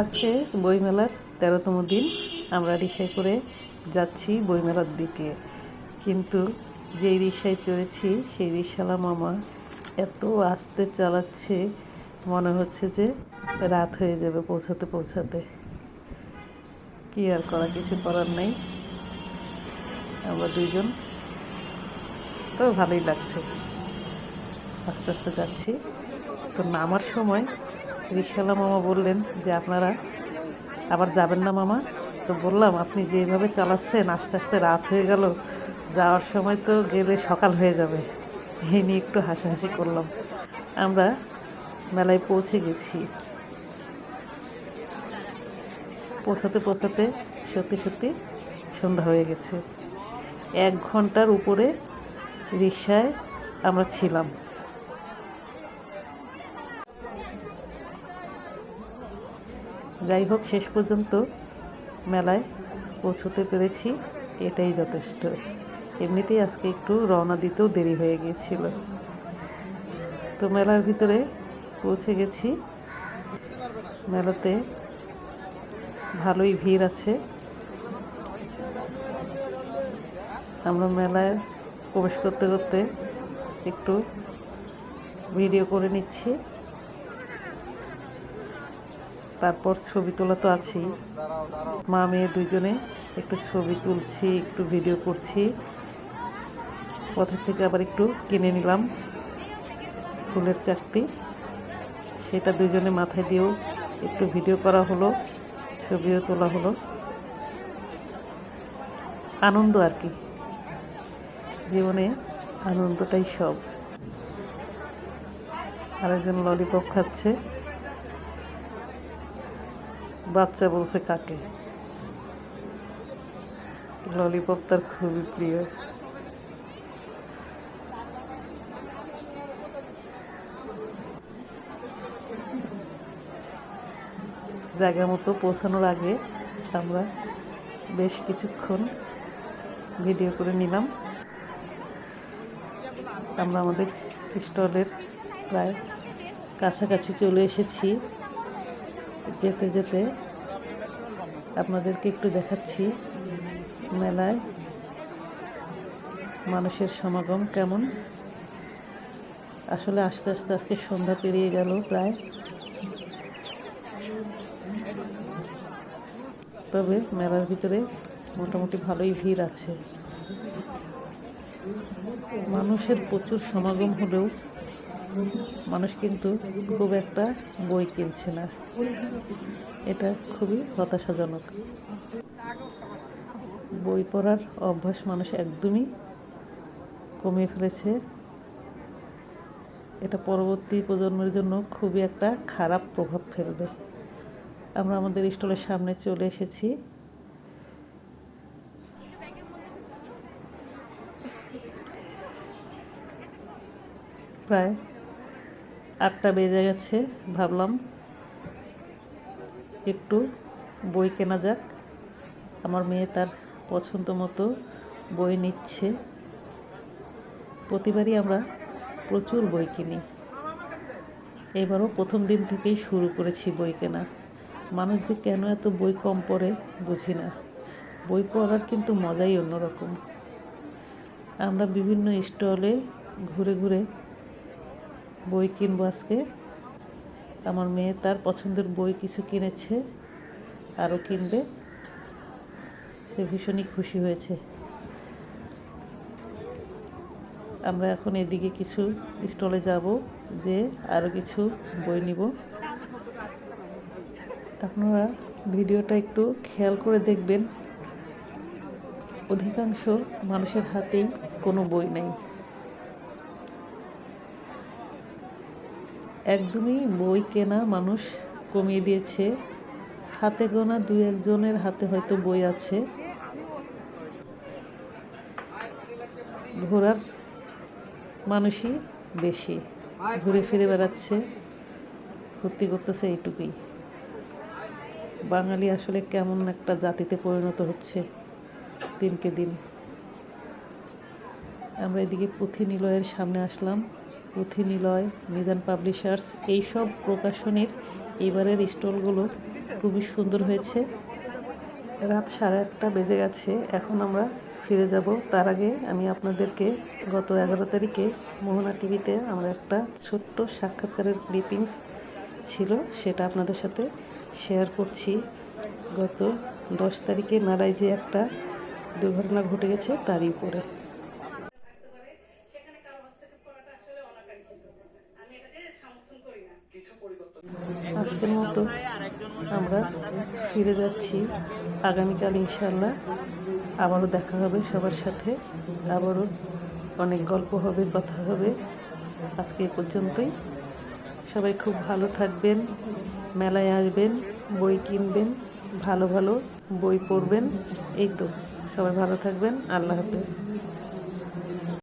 আজকে বইমেলার তেরোতম দিন। আমরা রিক্সায় করে যাচ্ছি বইমেলার দিকে। কিন্তু যেই রিক্সায় চড়েছি, সেই রিক্সাওয়ালা মামা এত আস্তে চালাচ্ছে, মনে হচ্ছে যে রাত হয়ে যাবে পৌঁছাতে পৌঁছাতে। কি আর করা, কিছু করার নেই। আমরা দুজন তো ভালোই লাগছে। আস্তে আস্তে যাচ্ছি। তো নামার সময় রিক্সাওয়ালা মামা বললেন যে, আপনারা আবার যাবেন না মামা? তো বললাম, আপনি যেভাবে চালাচ্ছেন, আস্তে আস্তে রাত হয়ে গেল, যাওয়ার সময় তো গেলে সকাল হয়ে যাবে। এই নিয়ে একটু হাসাহাসি করলাম। আমরা মেলায় পৌঁছে গেছি। পৌঁছাতে পৌঁছাতে সত্যি সত্যি সন্ধ্যা হয়ে গেছে। এক ঘণ্টার উপরে রিক্সায় আমরা ছিলাম। যাই হোক, শেষ পর্যন্ত মেলায় পৌঁছতে পেরেছি, এটাই যথেষ্ট। এমনিতেই আজকে একটু রওনা দিতেও দেরি হয়ে গিয়েছিল। তো মেলার ভিতরে পৌঁছে গেছি। মেলাতে ভালোই ভিড় আছে। আমরা মেলায় প্রবেশ করতে করতে একটু ভিডিও করে নিচ্ছি। তারপর ছবি তোলা তো আছেই। মা মেয়ে দুজনে একটু ছবি তুলছি, একটু ভিডিও করছি। পথের থেকে আবার একটু কিনে নিলাম ফুলের চাকতি সেটা দুজনে মাথায় দিয়েও একটু ভিডিও করা হলো, ছবিও তোলা হলো। আনন্দ আর কি। জীবনে আনন্দটাই সব। আরেকজন ললিপপ খাচ্ছে। বাচ্চা বলছে কাকে? ললিপপ তার খুবই প্রিয়। জায়গা মতো পৌঁছানোর আগে আমরা বেশ কিছুক্ষণ ভিডিও করে নিলাম। আমরা আমাদের স্টলের প্রায় কাছাকাছি চলে এসেছি। যেতে যেতে আপনাদেরকে একটু দেখাচ্ছি মেলায় মানুষের সমাগম কেমন। আসলে আস্তে আস্তে আজকে সন্ধ্যা পেরিয়ে গেল প্রায়। তবে মেলার ভিতরে মোটামুটি ভালোই ভিড় আছে। মানুষের প্রচুর সমাগম হলেও মানুষ কিন্তু খুব একটা বই কিনছে না। এটা খুবই হতাশাজনক। বই পড়ার অভ্যাস মানুষ একদমই কমিয়ে ফেলেছে। এটা পরবর্তী প্রজন্মের জন্য খুবই একটা খারাপ প্রভাব ফেলবে। আমরা আমাদের স্টলের সামনে চলে এসেছি। প্রায় আটটা বেজে গেছে, ভাবলাম একটু বই কেনা যাক। আমার মেয়ে তার পছন্দ মতো বই নিচ্ছে। প্রতিবারই আমরা প্রচুর বই কিনি। এবারও প্রথম দিন থেকেই শুরু করেছি বই কেনা। মানুষ যে কেন এত বই কম পড়ে বুঝি না। বই পড়ার কিন্তু মজাই অন্যরকম। আমরা বিভিন্ন স্টলে ঘুরে ঘুরে বই কিনবো আজকে। আমার মেয়ে তার পছন্দের বই কিছু কিনেছে, আরও কিনবে। সে ভীষণই খুশি হয়েছে। আমরা এখন এদিকে কিছু স্টলে যাব, যে আরও কিছু বই নিব। আপনারা ভিডিওটা একটু খেয়াল করে দেখবেন। অধিকাংশ মানুষের হাতেই কোনো বই নেই। একদমই বই কেনা মানুষ কমিয়ে দিয়েছে। হাতে গোনা দু একজনের হাতে হয়তো বই আছে। ঘোরার মানুষই বেশি, ঘুরে ফিরে বেড়াচ্ছে ভর্তি করতেছে এইটুকুই। বাঙালি আসলে কেমন একটা জাতিতে পরিণত হচ্ছে দিনকে দিন। আমরা এদিকে পুঁথি নিলয়ের সামনে আসলাম। পুঁথি নিলয় নিদান পাবলিশার্স, এইসব প্রকাশনীর এবারের স্টলগুলো খুবই সুন্দর হয়েছে। রাত সাড়ে আটটা বেজে গেছে, এখন আমরা ফিরে যাব। তার আগে আমি আপনাদেরকে গত এগারো তারিখে মোহনা টিভিতে আমার একটা ছোট্ট সাক্ষাৎকারের ক্লিপিংস ছিল, সেটা আপনাদের সাথে শেয়ার করছি। গত দশ তারিখে নারায় যে একটা দুর্ঘটনা ঘটে গেছে, তারই উপরে সেখানে কারও হস্তক্ষেপ করাটা আসলে অনাকাঙ্ক্ষিত আমি এটাকে সমর্থন করি না আজকের মতো আমরা ফিরে যাচ্ছি। আগামীকাল ইনশাল্লাহ আবারও দেখা হবে সবার সাথে। আবারও অনেক গল্প হবে, কথা হবে। আজকে এ পর্যন্তই। সবাই খুব ভালো থাকবেন, মেলায় আসবেন, বই কিনবেন, ভালো ভালো বই পড়বেন। এই তো, সবাই ভালো থাকবেন, আল্লাহ হাফেজ।